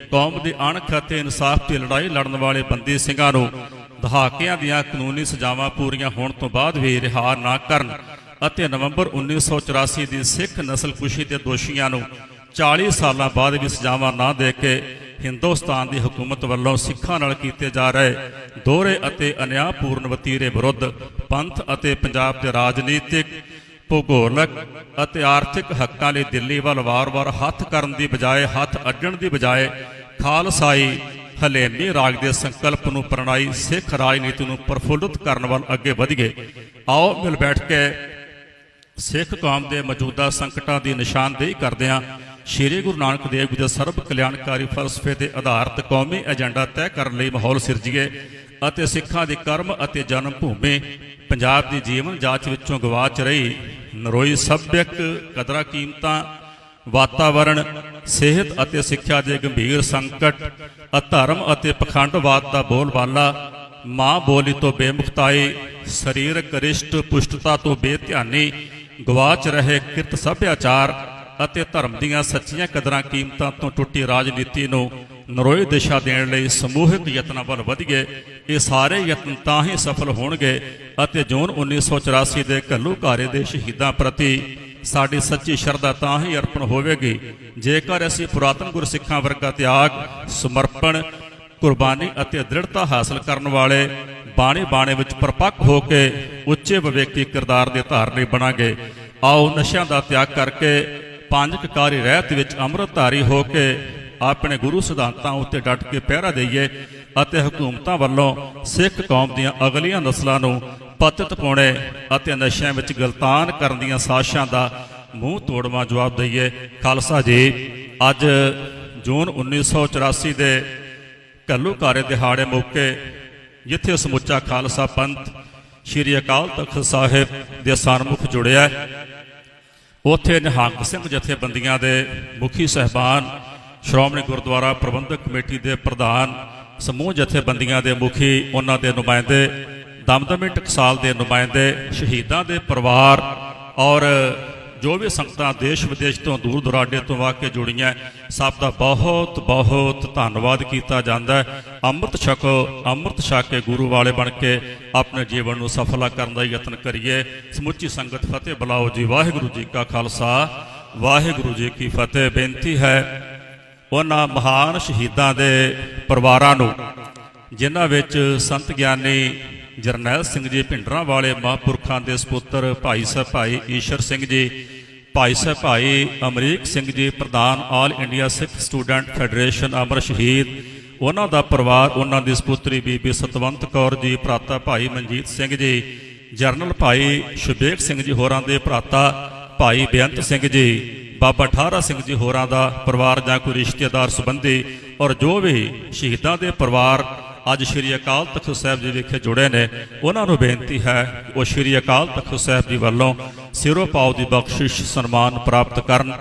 ਕੌਮ ਦੀ ਅਣਖ ਇਨਸਾਫ ਦੀ ਲੜਾਈ ਲੜਨ ਵਾਲੇ ਬੰਦੀ ਸਿੰਘਾਂ ਨੂੰ ਦਹਾਕਿਆਂ ਦੀਆਂ ਕਾਨੂੰਨੀ ਸਜ਼ਾਵਾਂ ਪੂਰੀਆਂ ਹੋਣ ਤੋਂ ਬਾਅਦ ਵੀ ਰਿਹਾ ਨਾ ਕਰਨ ਅਤੇ ਨਵੰਬਰ 1984 ਦੀ ਸਿੱਖ ਨਸਲਕੁਸ਼ੀ ਦੇ ਦੋਸ਼ੀਆਂ ਨੂੰ 40 ਸਾਲਾਂ ਬਾਅਦ ਵੀ ਸਜ਼ਾਵਾਂ ਨਾ ਦੇ ਕੇ ਹਿੰਦੁਸਤਾਨ ਦੀ ਹਕੂਮਤ ਵੱਲੋਂ ਸਿੱਖਾਂ ਨਾਲ ਕੀਤੇ ਜਾ ਰਹੇ ਦੋਹਰੇ ਅਤੇ ਅਨਿਆਂਪੂਰਨ ਵਤੀਰੇ ਵਿਰੁੱਧ ਪੰਥ ਅਤੇ ਪੰਜਾਬ ਦੇ ਰਾਜਨੀਤਿਕ ਭੂਗੋਲਕ ਅਤੇ ਆਰਥਿਕ ਹੱਕਾਂ ਲਈ ਦਿੱਲੀ ਵੱਲ ਵਾਰ-ਵਾਰ ਹੱਥ ਕਰਨ ਦੀ ਬਜਾਏ, ਹੱਥ ਅੱਡਣ ਦੀ ਬਜਾਏ ਖਾਲਸਾਈ ਹਲੇਮੀ ਰਾਗ ਦੇ ਸੰਕਲਪ ਨੂੰ ਪ੍ਰਣਾਈ, ਸਿੱਖ ਰਾਜਨੀਤੀ ਨੂੰ ਪ੍ਰਫੁੱਲਤ ਕਰਨ ਵੱਲ ਅੱਗੇ ਵਧੀਏ ਆਓ ਮਿਲ ਬੈਠ ਕੇ ਸਿੱਖ ਕੌਮ ਦੇ ਮੌਜੂਦਾ ਸੰਕਟਾਂ ਦੀ ਨਿਸ਼ਾਨਦੇਹੀ ਕਰਦਿਆਂ ਸ਼੍ਰੀ ਗੁਰੂ ਨਾਨਕ ਦੇਵ ਜੀ ਦੇ ਸਰਬ ਕਲਿਆਣਕਾਰੀ ਫਲਸਫੇ ਤੇ ਆਧਾਰਿਤ ਕੌਮੀ ਏਜੰਡਾ ਤੈਅ ਕਰਨ ਲਈ ਮਾਹੌਲ ਸਿਰਜੀਏ ਅਤੇ ਸਿੱਖਾਂ ਦੀ ਕਰਮ ਅਤੇ ਜਨਮ ਭੂਮੀ ਪੰਜਾਬ ਦੀ ਜੀਵਨ ਜਾਂਚ ਵਿੱਚੋਂ ਗਵਾਚ ਰਹੀ ਨਰੋਈ ਸੱਭਿਅਕ ਕਦਰਾਂ ਕੀਮਤਾਂ, ਵਾਤਾਵਰਣ, ਸਿਹਤ ਅਤੇ ਸਿੱਖਿਆ ਦੇ ਗੰਭੀਰ ਸੰਕਟ, ਅਧਰਮ ਅਤੇ ਪਖੰਡਵਾਦ ਦਾ ਬੋਲਬਾਲਾ, ਮਾਂ ਬੋਲੀ ਤੋਂ ਬੇਮੁਖਤਾਈ, ਸਰੀਰਕ ਰਿਸ਼ਟ ਪੁਸ਼ਟਤਾ ਤੋਂ ਬੇਧਿਆਨੀ, ਗਵਾਚ ਰਹੇ ਕਿਰਤ ਸੱਭਿਆਚਾਰ ਅਤੇ ਧਰਮ ਦੀਆਂ ਸੱਚੀਆਂ ਕਦਰਾਂ ਕੀਮਤਾਂ ਤੋਂ ਟੁੱਟੀ ਰਾਜਨੀਤੀ ਨੂੰ ਨਰੋਏ ਦਿਸ਼ਾ ਦੇਣ ਲਈ ਸਮੂਹਿਕ ਯਤਨਾਂ ਵੱਲ ਵਧੀਏ, ਇਹ ਸਾਰੇ ਯਤਨ ਤਾਂ ਹੀ ਸਫਲ ਹੋਣਗੇ ਅਤੇ ਜੂਨ 1984 ਦੇ ਘੱਲੂਘਾਰੇ ਦੇ ਸ਼ਹੀਦਾਂ ਪ੍ਰਤੀ ਸਾਡੀ ਸੱਚੀ ਸ਼ਰਧਾ ਤਾਂ ਹੀ ਅਰਪਣ ਹੋਵੇਗੀ। ਜੇਕਰ ਅਸੀਂ ਪੁਰਾਤਨ ਗੁਰਸਿੱਖਾਂ ਵਰਗਾ ਤਿਆਗ, ਸਮਰਪਣ, ਕੁਰਬਾਨੀ ਅਤੇ ਦ੍ਰਿੜਤਾ ਹਾਸਲ ਕਰਨ ਵਾਲੇ ਬਾਣੇ ਬਾਣੇ ਵਿੱਚ ਪਰਪੱਕ ਹੋ ਕੇ ਉੱਚੇ ਵਿਵੇਕੀ ਕਿਰਦਾਰ ਦੇ ਧਾਰਨੀ ਬਣਾਂਗੇ, ਆਓ ਨਸ਼ਿਆਂ ਦਾ ਤਿਆਗ ਕਰਕੇ ਪੰਜ ਕਕਾਰੀ ਰਹਿਤ ਵਿੱਚ ਅੰਮ੍ਰਿਤਧਾਰੀ ਹੋ ਕੇ ਆਪਣੇ ਗੁਰੂ ਸਿਧਾਂਤਾਂ ਉੱਤੇ ਡਟ ਕੇ ਪਹਿਰਾ ਦੇਈਏ ਅਤੇ ਹਕੂਮਤਾਂ ਵੱਲੋਂ ਸਿੱਖ ਕੌਮ ਦੀਆਂ ਅਗਲੀਆਂ ਨਸਲਾਂ ਨੂੰ ਪਤਿਤ ਪਾਉਣੇ ਅਤੇ ਨਸ਼ਿਆਂ ਵਿੱਚ ਗਲਤਾਨ ਕਰਨ ਦੀਆਂ ਸਾਜ਼ਿਸ਼ਾਂ ਦਾ ਮੂੰਹ ਤੋੜਵਾ ਜਵਾਬ ਦਈਏ। ਖਾਲਸਾ ਜੀ, ਅੱਜ ਜੂਨ 1984 ਦੇ ਘੱਲੂਕਾਰੇ ਦਿਹਾੜੇ ਮੌਕੇ ਜਿੱਥੇ ਸਮੁੱਚਾ ਖਾਲਸਾ ਪੰਥ ਸ਼੍ਰੀ ਅਕਾਲ ਤਖਤ ਸਾਹਿਬ ਦੇ ਸਨਮੁਖ ਜੁੜਿਆ ਉੱਥੇ ਨਿਹੰਗ ਸਿੰਘ ਜਥੇਬੰਦੀਆਂ ਦੇ ਮੁਖੀ ਸਹਿਬਾਨ, ਸ਼੍ਰੋਮਣੀ ਗੁਰਦੁਆਰਾ ਪ੍ਰਬੰਧਕ ਕਮੇਟੀ ਦੇ ਪ੍ਰਧਾਨ, ਸਮੂਹ ਜਥੇਬੰਦੀਆਂ ਦੇ ਮੁਖੀ, ਉਹਨਾਂ ਦੇ ਨੁਮਾਇੰਦੇ, ਦਮਦਮੀ ਟਕਸਾਲ ਦੇ ਨੁਮਾਇੰਦੇ, ਸ਼ਹੀਦਾਂ ਦੇ ਪਰਿਵਾਰ ਔਰ ਜੋ ਵੀ ਸੰਗਤਾਂ ਦੇਸ਼ ਵਿਦੇਸ਼ ਤੋਂ ਦੂਰ ਦੁਰਾਡੇ ਤੋਂ ਆ ਕੇ ਜੁੜੀਆਂ, ਸਭ ਦਾ ਬਹੁਤ ਬਹੁਤ ਧੰਨਵਾਦ ਕੀਤਾ ਜਾਂਦਾ ਹੈ। ਅੰਮ੍ਰਿਤ ਛਕੋ, ਅੰਮ੍ਰਿਤ ਛਕ ਕੇ ਗੁਰੂ ਵਾਲੇ ਬਣ ਕੇ ਆਪਣੇ ਜੀਵਨ ਨੂੰ ਸਫਲਾ ਕਰਨ ਦਾ ਯਤਨ ਕਰੀਏ। ਸਮੁੱਚੀ ਸੰਗਤ ਫਤਿਹ ਬੁਲਾਓ ਜੀ। ਵਾਹਿਗੁਰੂ ਜੀ ਕਾ ਖਾਲਸਾ। ਵਾਹਿਗੁਰੂ ਜੀ ਕੀ ਫਤਿਹ। ਬੇਨਤੀ ਹੈ ਉਹਨਾਂ ਮਹਾਨ ਸ਼ਹੀਦਾਂ ਦੇ ਪਰਿਵਾਰਾਂ ਨੂੰ, ਜਿਨ੍ਹਾਂ ਵਿੱਚ ਸੰਤ ਗਿਆਨੀ ਜਰਨੈਲ ਸਿੰਘ ਜੀ ਭਿੰਡਰਾਂ ਵਾਲੇ ਮਹਾਂਪੁਰਖਾਂ ਦੇ ਸੁਪੁੱਤਰ ਭਾਈ ਸਾਹਿਬ ਭਾਈ ਈਸ਼ਰ ਸਿੰਘ ਜੀ, ਭਾਈ ਸਾਹਿਬ ਭਾਈ ਅਮਰੀਕ ਸਿੰਘ ਜੀ, ਪ੍ਰਧਾਨ all India Sikh student federation ਅਮਰ ਸ਼ਹੀਦ ਉਹਨਾਂ ਦਾ ਪਰਿਵਾਰ, ਉਹਨਾਂ ਦੀ ਸੁਪੁੱਤਰੀ ਬੀਬੀ ਸਤਵੰਤ ਕੌਰ ਜੀ, ਭਰਾਤਾ ਭਾਈ ਮਨਜੀਤ ਸਿੰਘ ਜੀ, ਜਰਨਲ ਭਾਈ ਸ਼ੁਬੇਕ ਸਿੰਘ ਜੀ ਹੋਰਾਂ ਦੇ ਭਰਾਤਾ ਭਾਈ ਬੇਅੰਤ ਸਿੰਘ ਜੀ, ਬਾਬਾ ਠਾਰਾ ਸਿੰਘ ਜੀ ਹੋਰਾਂ ਦਾ ਪਰਿਵਾਰ ਜਾਂ ਕੋਈ ਰਿਸ਼ਤੇਦਾਰ ਸੰਬੰਧੀ ਔਰ ਜੋ ਵੀ ਸ਼ਹੀਦਾਂ ਦੇ ਪਰਿਵਾਰ ਅੱਜ ਸ਼੍ਰੀ ਅਕਾਲ ਤਖਤ ਸਾਹਿਬ ਜੀ ਵਿਖੇ ਜੁੜੇ ਨੇ, ਉਹਨਾਂ ਨੂੰ ਬੇਨਤੀ ਹੈ, ਉਹ ਸ਼੍ਰੀ ਅਕਾਲ ਤਖਤ ਸਾਹਿਬ ਜੀ ਵੱਲੋਂ ਸਿਰੋਂ ਪਾਉ ਦੀ ਬਖਸ਼ਿਸ਼, ਸਨਮਾਨ ਪ੍ਰਾਪਤ ਕਰਨ